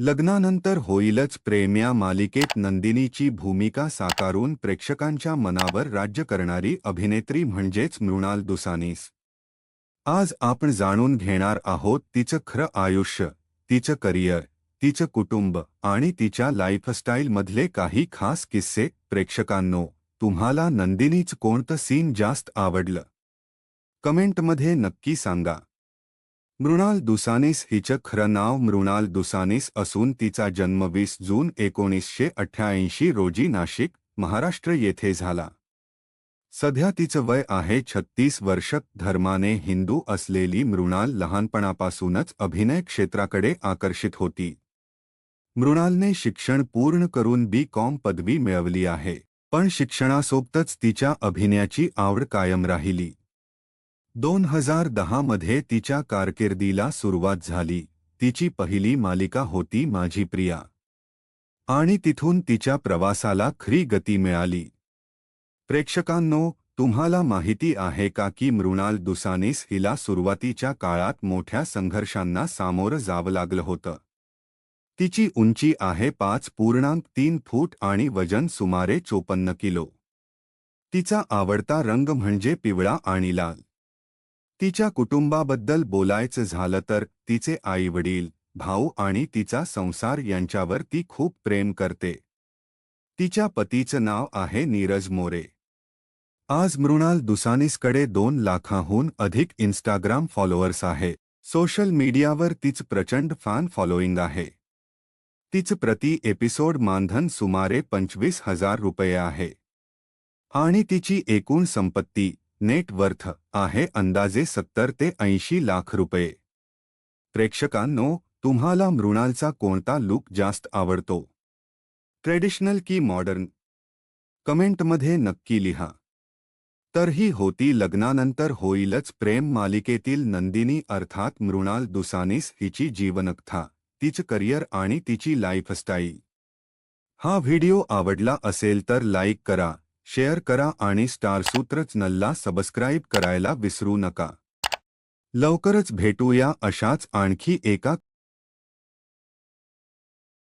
लग्नानंतर होईलच प्रेम या मालिकेत नंदिनीची भूमिका साकारून प्रेक्षकांच्या मनावर राज्य करणारी अभिनेत्री म्हणजेच मृणाल दुसानीस. आज आपण जाणून घेणार आहोत तिचं खरं आयुष्य तिचं करिअर तिचं कुटुंब आणि तिच्या लाईफस्टाईलमधले काही खास किस्से. प्रेक्षकांनो तुम्हाला नंदिनीच कोणतं सीन जास्त आवडलं? कमेंटमध्ये नक्की सांगा. मृणाल दुसानीस हिचं खरं नाव मृणाल दुसानीस असून तिचा जन्म वीस जून एकोणीसशे अठ्ठ्याऐंशी रोजी नाशिक महाराष्ट्र येथे झाला. सध्या तिचं वय आहे छत्तीस वर्ष. धर्माने हिंदू असलेली मृणाल लहानपणापासूनच अभिनय क्षेत्राकडे आकर्षित होती. मृणालने शिक्षण पूर्ण करून बी कॉम पदवी मिळवली आहे पण शिक्षणासोबतच तिच्या अभिनयाची आवड कायम राहिली. दोन हजार दहामध्ये तिच्या कारकिर्दीला सुरुवात झाली. तिची पहिली मालिका होती माझी प्रिया. आणि तिथून तिच्या प्रवासाला खरी गती मिळाली. प्रेक्षकांनो तुम्हाला माहिती आहे का की मृणाल दुसानीस हिला सुरुवातीच्या काळात मोठ्या संघर्षांना सामोरं जावं लागलं होतं. तिची उंची आहे पाच पूर्णांक तीन फूट आणि वजन सुमारे चोपन्न किलो. तिचा आवडता रंग म्हणजे पिवळा आणि लाल. तिच्या कुटुंबाबद्दल बोलायचं झालं तर तिचे आईवडील भाऊ आणि तिचा संसार यांच्यावर ती खूप प्रेम करते. तिच्या पतीचं नाव आहे नीरज मोरे. आज मृणाल दुसानीसकडे दोन लाखाहून अधिक इन्स्टाग्राम फॉलोअर्स आहे. सोशल मीडियावर तिचं प्रचंड फॅन फॉलोईंग आहे. तिचं प्रति एपिसोड मानधन सुमारे पंचवीस हजार रुपये आहे. आणि तिची एकूण संपत्ती नेट वर्थ आहे अंदाजे सत्तर ते ऐंशी लाख रुपये. प्रेक्षकांनो तुम्हाला मृणालचा कोणता लुक जास्त आवडतो? ट्रेडिशनल की मॉडर्न? कमेंटमध्ये नक्की लिहा. तर ही होती लग्नानंतर होईलच प्रेम मालिकेतील नंदिनी अर्थात मृणाल दुसानीस हिची जीवनकथा तिचं करिअर आणि तिची लाईफस्टाईल. हा व्हिडिओ आवडला असेल तर लाईक करा. शेअर करा आणि स्टार सूत्र चॅनलला सबस्क्राईब करायला विसरू नका. लवकरच भेटूया अशाच आणखी एका